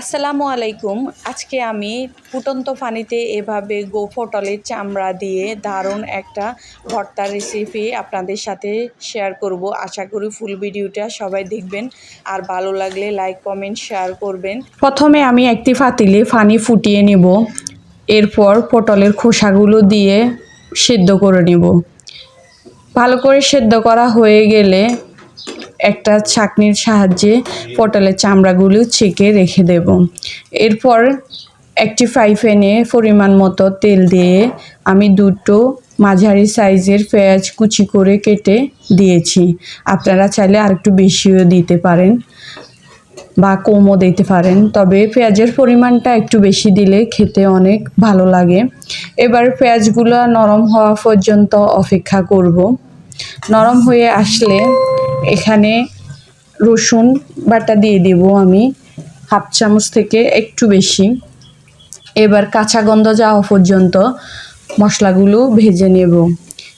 আসসালামু আলাইকুম। আজকে আমি ফুটন্ত পানিতে এভাবে গো পটলের চামড়া দিয়ে দারুণ একটা ভর্তার রেসিপি আপনাদের সাথে শেয়ার করব। আশা করি ফুল ভিডিওটা সবাই দেখবেন। আর ভালো লাগলে লাইক কমেন্ট শেয়ার করবেন। প্রথমে আমি একটি ফাতিলে ফানি ফুটিয়ে নেব। এরপর পটলের খোসাগুলো দিয়ে সেদ্ধ করে নেব। ভালো করে সেদ্ধ করা হয়ে গেলে একটা ছাঁকনির সাহায্যে পটলের চামড়াগুলো ছেঁকে রেখে দেব। এরপর একটি ফ্রাই প্যানে পরিমাণ মতো তেল দিয়ে আমি দুটো মাঝারি সাইজের পেঁয়াজ কুচি করে কেটে দিয়েছি। আপনারা চাইলে আরেকটু বেশিও দিতে পারেন বা কমও দিতে পারেন, তবে পেঁয়াজের পরিমাণটা একটু বেশি দিলে খেতে অনেক ভালো লাগে। এবার পেঁয়াজগুলো নরম হওয়া পর্যন্ত অপেক্ষা করব। নরম হয়ে আসলে এখানে রসুন বাটা দিয়ে দেব আমি, হাফ চামচ থেকে একটু বেশি। এবার কাঁচা গন্ধ যাওয়া পর্যন্ত মশলাগুলো ভেজে নেব।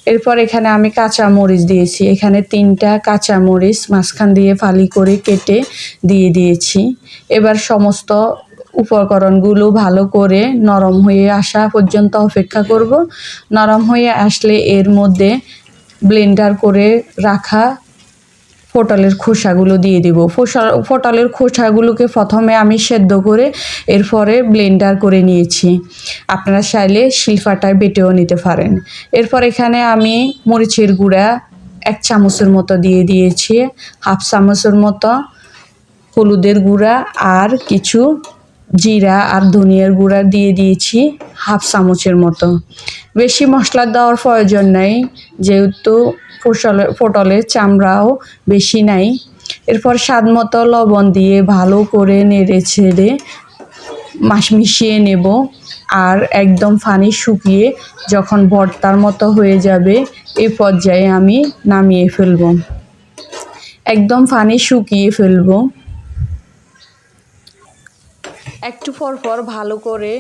এরপর এখানে আমি কাঁচা মরিচ দিয়েছি। এখানে তিনটা কাঁচা মরিচ মাঝখান দিয়ে ফালি করে কেটে দিয়ে দিয়েছি। এবার সমস্ত উপকরণগুলো ভালো করে নরম হয়ে আসা পর্যন্ত অপেক্ষা করব। নরম হয়ে আসলে এর মধ্যে ব্লেন্ডার করে রাখা পটলের খোসাগুলো দিয়ে দিব। পটলের খোসাগুলোকে প্রথমে আমি সেদ্ধ করে এরপরে ব্লেন্ডার করে নিয়েছি। আপনারা চাইলে শিলফাটায় বেটেও নিতে পারেন। এরপর এখানে আমি মরিচের গুঁড়া এক চামচের মতো দিয়ে দিয়েছি, হাফ চামচের মতো হলুদের গুঁড়া আর কিছু জিরা আর ধনিয়ার গুঁড়া দিয়ে দিয়েছি, হাফ চামচের মতো। বেশি মশলা দেওয়ার প্রয়োজন নেই, যেহেতু ফসলে পটলের চামড়াও বেশি নাই। এরপর স্বাদ মতো লবণ দিয়ে ভালো করে নেড়ে ছেড়ে মাছ মিশিয়ে নেব আর একদম পানি শুকিয়ে যখন ভর্তার মতো হয়ে যাবে এই পর্যায়ে আমি নামিয়ে ফেলব। একদম পানি শুকিয়ে ফেলব। একটু পর পর ভালো করে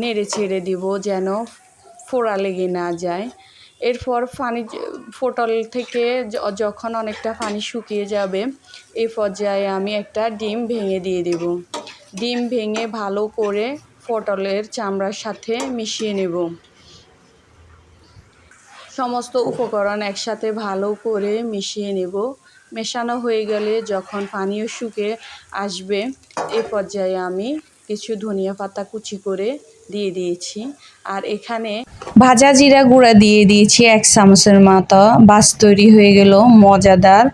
নেড়ে ছেড়ে দিব যেন ফোড়া লেগে না যায়। এরপর পানি পটল থেকে যখন অনেকটা পানি শুকিয়ে যাবে এই পর্যায়ে আমি একটা ডিম ভেঙে দিয়ে দেব। ডিম ভেঙে ভালো করে পটলের চামড়ার সাথে মিশিয়ে নেব। সমস্ত উপকরণ একসাথে ভালো করে মিশিয়ে নেব। মেশানো হয়ে গেলে যখন পানিও শুকে আসবে, এ পর্যায়ে আমি কিছু ধনিয়া পাতা কুচি করে দিয়ে দিয়েছি। আর এখানে ভাজা জিরা গুঁড়া দিয়ে দিয়েছি এক চামচের মতো। বাস তৈরি হয়ে গেল, মজাদার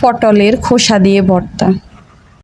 পটলের খোসা দিয়ে ভর্তা।